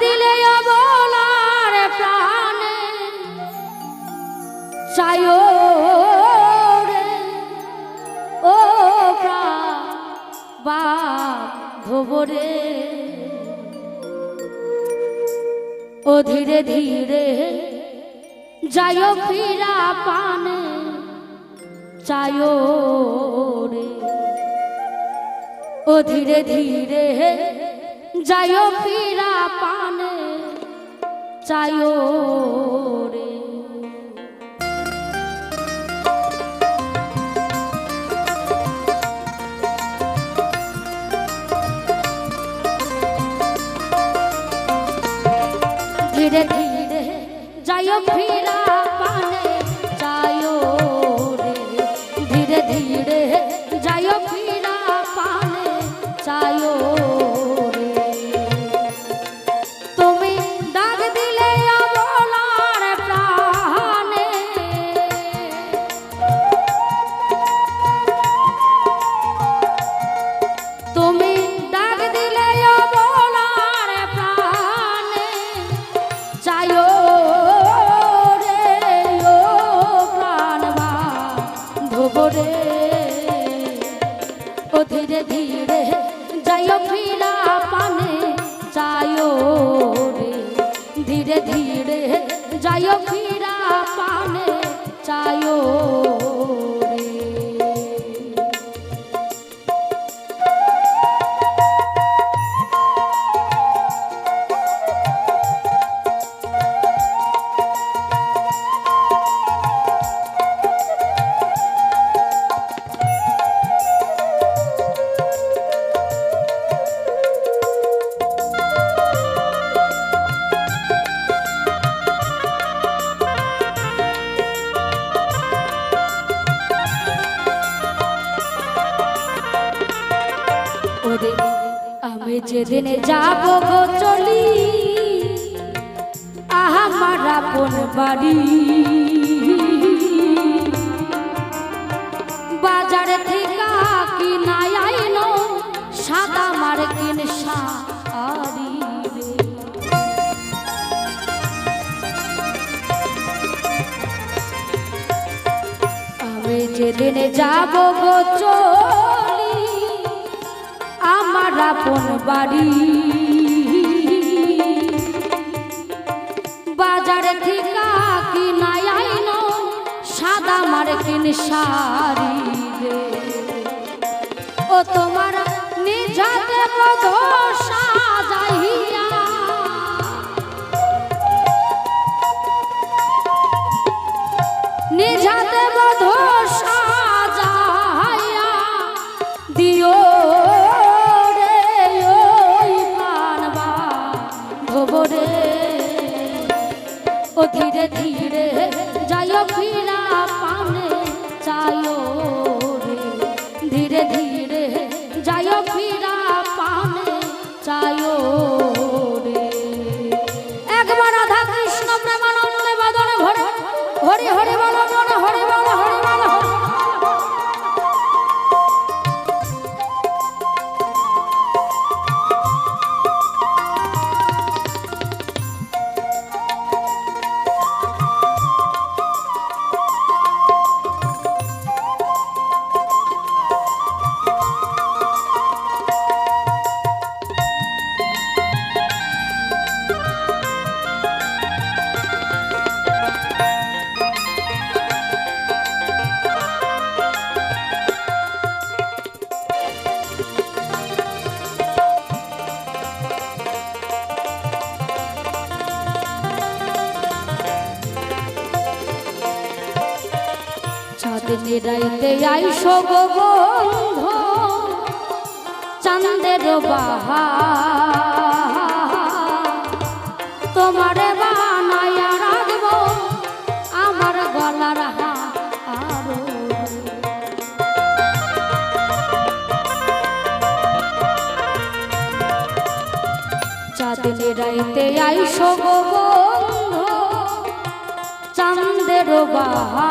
দিলে অবলার প্রাণে। চায়ো ও বা ধোবরে ও ধীরে ধীরে যায় ফিরা পানে চায়ো রে। ও ধীরে ধীরে যায় ফিরা পানে চায়ো রে। ধীরে ধীরে যায় ফিরা পানে যায়ো রে। ধীরে ধীরে তুমি ডাক দিলে অবলার প্রাণে। চায়ো রে, ও প্রাণবা ধোবরে ও ধীরে ধীরে যাইও ফিরা পানে চায়ো রে। ধীরে ধীরে যাইও ফিরা যেদিন যাব গো চলি আমার আপন বাড়ি। বাজার থেকে কিনাই আইনো সাদা মার্কিন শাড়ি। আমি যেদিন যাব গো চলি আমার আপন বাড়ি। বাজার থেকে কিনাই আইন সাদা মার্কিন শাড়ি ও তোমার নিজাতে বধ সাজাইয়া ও ধীরে রাইতে আইসো গো বন্ধু চাঁদের বাহা তোমারে রাখব আমার গলার হারো। রাইতে বন্ধু বাহা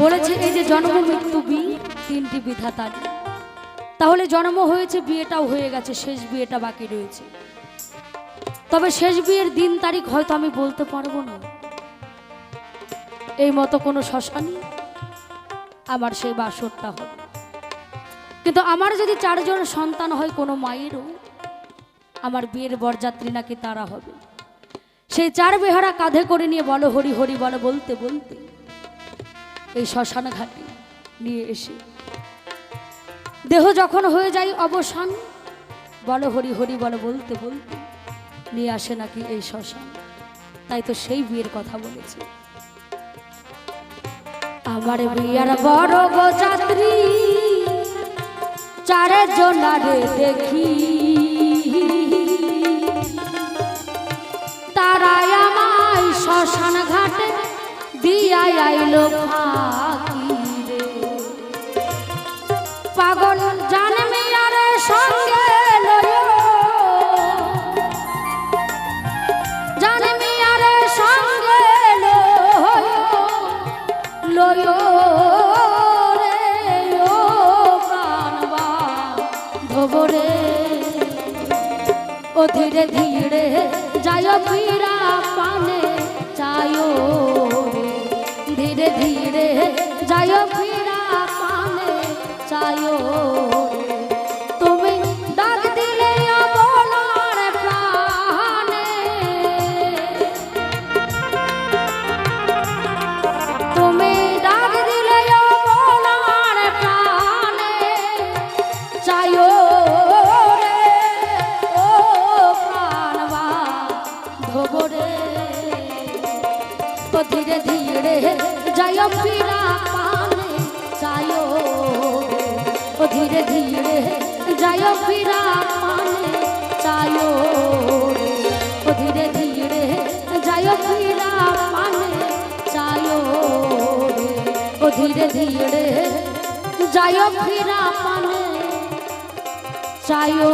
বলেছে যে জন্ম মৃত্যু বি, তিনটি বিধাতার তাহলে জন্ম হয়েছে, বিয়েটাও হয়ে গেছে, শেষ বিয়েটা বাকি রয়েছে। তবে শেষ বিয়ের দিন তারিখ হয়তো আমি বলতে পারব না। এই মতো কোনো শ্মশানি আমার সেই বাসরটা হবে। কিন্তু আমার যদি চারজন সন্তান হয়, কোনো মায়েরও, আমার বিয়ের বরযাত্রী নাকি তারা হবে। সেই চার বেহারা কাঁধে করে নিয়ে বলো, হরি হরি বলো, বলতে বলতে এই শ্মশান ঘাটে নিয়ে এসে দেহ যখন হয়ে যায় অবসান, বলো, হরি হরি বলো, বলতে বলতে নিয়ে আসে নাকি এই শ্মশান। তাই তো সেই বিয়ের কথা বলেছি। আমার বিয়ার বড় যাত্রী চারজন জোনারে দেখি। তারাই আমায় শ্মশান ঘাটে দিয়াই আইলো ফাঁকি ধবরে ও ধীরে ধীরে যায় ফিরা পানে যায় ধীরে ধীরে যায় ফিরা পানে চায়ো রে ও ধীরে ধীরে যায় ফিরা পানে চায়ো রে ও ধীরে ধীরে যায় ফিরা পানে চায়ো রে ও ধীরে ধীরে যায় ফিরা পানে চায়ো